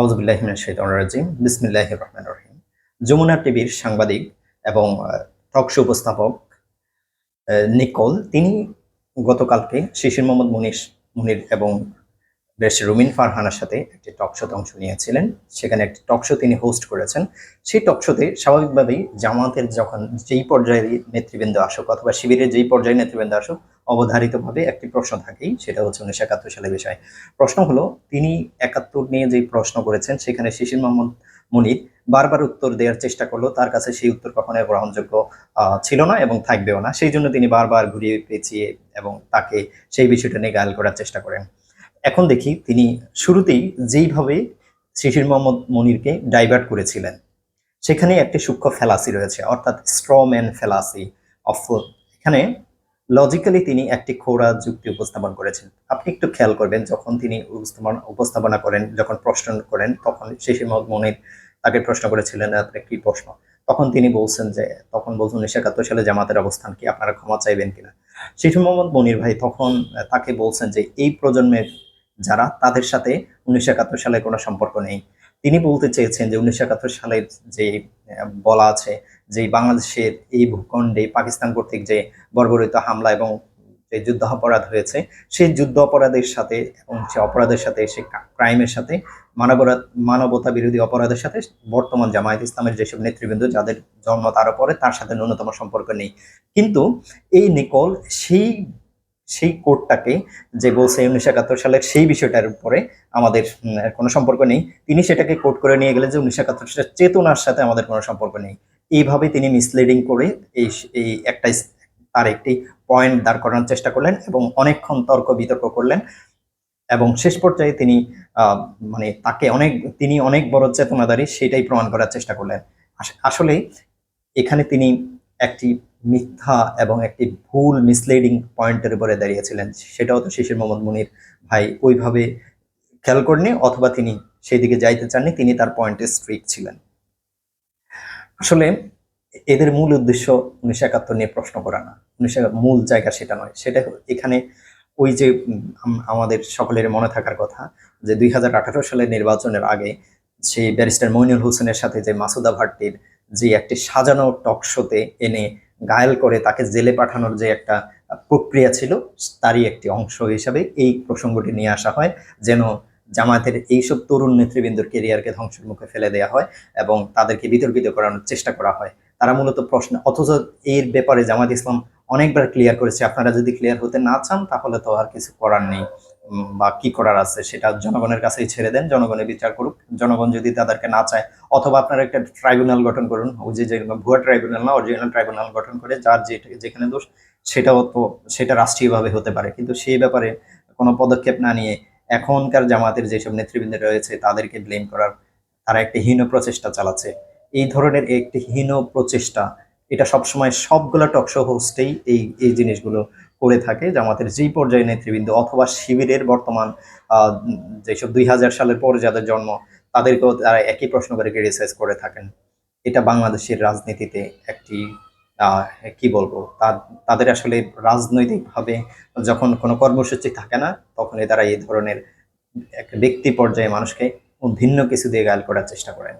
আউজবুল্লাহিমিন শৈতান রাজিম। বিসমিল্লাহ রহমান রহিম। যমুনা টিভির সাংবাদিক এবং টক শো উপস্থাপক নিকোল। তিনি গতকালকে শিশির মোহাম্মদ মুনিশ, মুনির এবং বেশ রুমিন ফারহানার সাথে একটি টক শোতে অংশ নিয়েছিলেন। সেখানে একটি টক শো তিনি হোস্ট করেছেন। সেই টক শোতে স্বাভাবিকভাবেই জামাতের যখন যেই পর্যায়ে নেতৃবৃন্দ আসুক অথবা শিবিরের যেই পর্যায়ে নেতৃবৃন্দ আসুক অবধারিতভাবে একটি প্রশ্ন থাকেই, সেটা হচ্ছে উনিশশো একাত্তর সালের বিষয় প্রশ্ন হলো, তিনি একাত্তর নিয়ে যে প্রশ্ন করেছেন, সেখানে শিশির মোহাম্মদ মনির বারবার উত্তর দেওয়ার চেষ্টা করল, তার কাছে সেই উত্তর কখনো গ্রহণযোগ্য ছিল না এবং থাকবেও না। সেই জন্য তিনি বারবার ঘুরিয়ে পেঁচিয়ে এবং তাকে সেই বিষয়টা নিয়ে গায়াল করার চেষ্টা করেন। এখন দেখি, তিনি শুরুতেই যেইভাবে শিশির মোহাম্মদ মনিরকে ডাইভার্ট করেছিলেন, সেখানে একটি সূক্ষ্ম ফেলাসি রয়েছে, অর্থাৎ স্ট্রম্যান ফেলাসি অফ এখানে লজিক্যালি তিনি একটি খোড়া যুক্তি উপস্থাপন করেছেন। আপনি একটু খেয়াল করবেন, যখন তিনি উপস্থাপন করেন, যখন প্রশ্ন করেন, তখন মোহাম্মদ মনির তাকে প্রশ্ন করেছিলেন, আপনার কি প্রশ্ন? তখন তিনি বলছেন যে, তখন বলছেন, উনিশশো একাত্তর সালে জামাতের অবস্থান কি? আপনারা ক্ষমা চাইবেন কিনা? শিশির মোহাম্মদ মনির ভাই তখন তাকে বলছেন যে, এই প্রজন্মের যারা, তাদের সাথে উনিশশো একাত্তর সালে কোনো সম্পর্ক নেই। তিনি বলতে চেয়েছেন যে, উনিশশো একাত্তর সালের যে বলা আছে যে বাংলাদেশের এই ভূখণ্ডে পাকিস্তান কর্তৃক যে বর্বরিত হামলা এবং যে যুদ্ধ অপরাধ হয়েছে, সেই যুদ্ধ অপরাধের সাথে এবং সে অপরাধের সাথে, সে ক্রাইমের সাথে, মানবরা মানবতা বিরোধী অপরাধের সাথে বর্তমান জামায়াত ইসলামের যেসব নেতৃবৃন্দ, যাদের জন্ম তার পরে তার সাথে ন্যূনতম সম্পর্ক নেই। কিন্তু এই নিকল সেই সেই কোডটাকে যে বলছে উনিশশো একাত্তর সালের সেই বিষয়টার উপরে আমাদের কোনো সম্পর্ক নেই। তিনি সেটাকে কোড করে নিয়ে গেলেন যে উনিশশো একাত্তর সালের চেতনার সাথে আমাদের কোনো সম্পর্ক নেই। এইভাবে তিনি মিসলিডিং করে এই এই একটা তার একটি পয়েন্ট দাঁড় করানোর চেষ্টা করলেন এবং অনেকক্ষণ তর্ক বিতর্ক করলেন এবং শেষ পর্যায়ে তিনি মানে তাকে অনেক, তিনি অনেক বড় চেতনাদারী সেটাই প্রমাণ করার চেষ্টা করলেন। আস- আসলে এখানে তিনি একটি মিথ্যা এবং একটি ভুল মিসলিডিং পয়েন্টের উপরে দাঁড়িয়েছিলেন। সেটাও তো শিশির মোহাম্মদ মুনির ভাই ওইভাবে খেয়াল করেনি অথবা তিনি সেই দিকে যাইতে চাননি, তিনি তার পয়েন্টে স্ট্রিক ছিলেন। আসলে এদের মূল উদ্দেশ্য উনিশশো একাত্তর নিয়ে প্রশ্ন করা না। উনিশশো মূল জায়গা সেটা নয়। সেটা এখানে ওই যে আম- আমাদের সকলের মনে থাকার কথা যে দুই হাজার আঠারো সালের নির্বাচনের আগে সেই ব্যারিস্টার মইনুল হোসেনের সাথে যে মাসুদা ভাট্টির যে একটি সাজানো টক শোতে এনে গায়েল করে তাকে জেলে পাঠানোর যে একটা প্রক্রিয়া ছিল, তারই একটি অংশ হিসাবে এই প্রসঙ্গটি নিয়ে আসা হয়, যেন জামায়াতের এইসব তরুণ নেতৃবৃন্দর কেরিয়ারকে ধ্বংসের মুখে ফেলে দেওয়া হয় এবং তাদেরকে বিতর্কিত করানোর চেষ্টা করা হয়। তারা মূলত প্রশ্ন, অথচ এর ব্যাপারে জামাত ইসলাম অনেকবার ক্লিয়ার করেছে, আপনারা যদি ক্লিয়ার হতে না চান তাহলে তো আর কিছু করার নেই। বা কি করার আছে সেটা জনগণের কাছেই ছেড়ে দেন জনগণের বিচার করুক। জনগণ যদি তাদেরকে না চায়, অথবা আপনারা একটা ট্রাইব্যুনাল গঠন করুন, ওই যে ভুয়া ট্রাইব্যুনাল না অরিজিনাল ট্রাইব্যুনাল গঠন করে যার যে, যেখানে দোষ, সেটাও তো, সেটা রাষ্ট্রীয়ভাবে হতে পারে। কিন্তু সেই ব্যাপারে কোনো পদক্ষেপ না নিয়ে এখনকার জামাতের যেসব নেতৃবৃন্দ রয়েছে, তাদেরকে ব্লেম করার তারা একটি হীন প্রচেষ্টা চালাচ্ছে। এই ধরনের একটি হীন প্রচেষ্টা, এটা সবসময় সবগুলো টকশো হোস্টেই এই এই জিনিসগুলো করে থাকে জামাতের যেই পর্যায়ে নেতৃবৃন্দ অথবা শিবিরের বর্তমান যেসব দুই হাজার সালের পরে যাদের জন্ম, তাদেরকেও তারা একই প্রশ্ন করে ক্রিটিসাইজ করে থাকেন। এটা বাংলাদেশের রাজনীতিতে একটি কি বলব তাদের আসলে রাজনৈতিকভাবে যখন কোনো কর্মসূচি থাকে না, তখনই তারা এই ধরনের এক ব্যক্তি পর্যায়ে মানুষকে ভিন্ন কিছু দিয়ে গায়াল করার চেষ্টা করেন।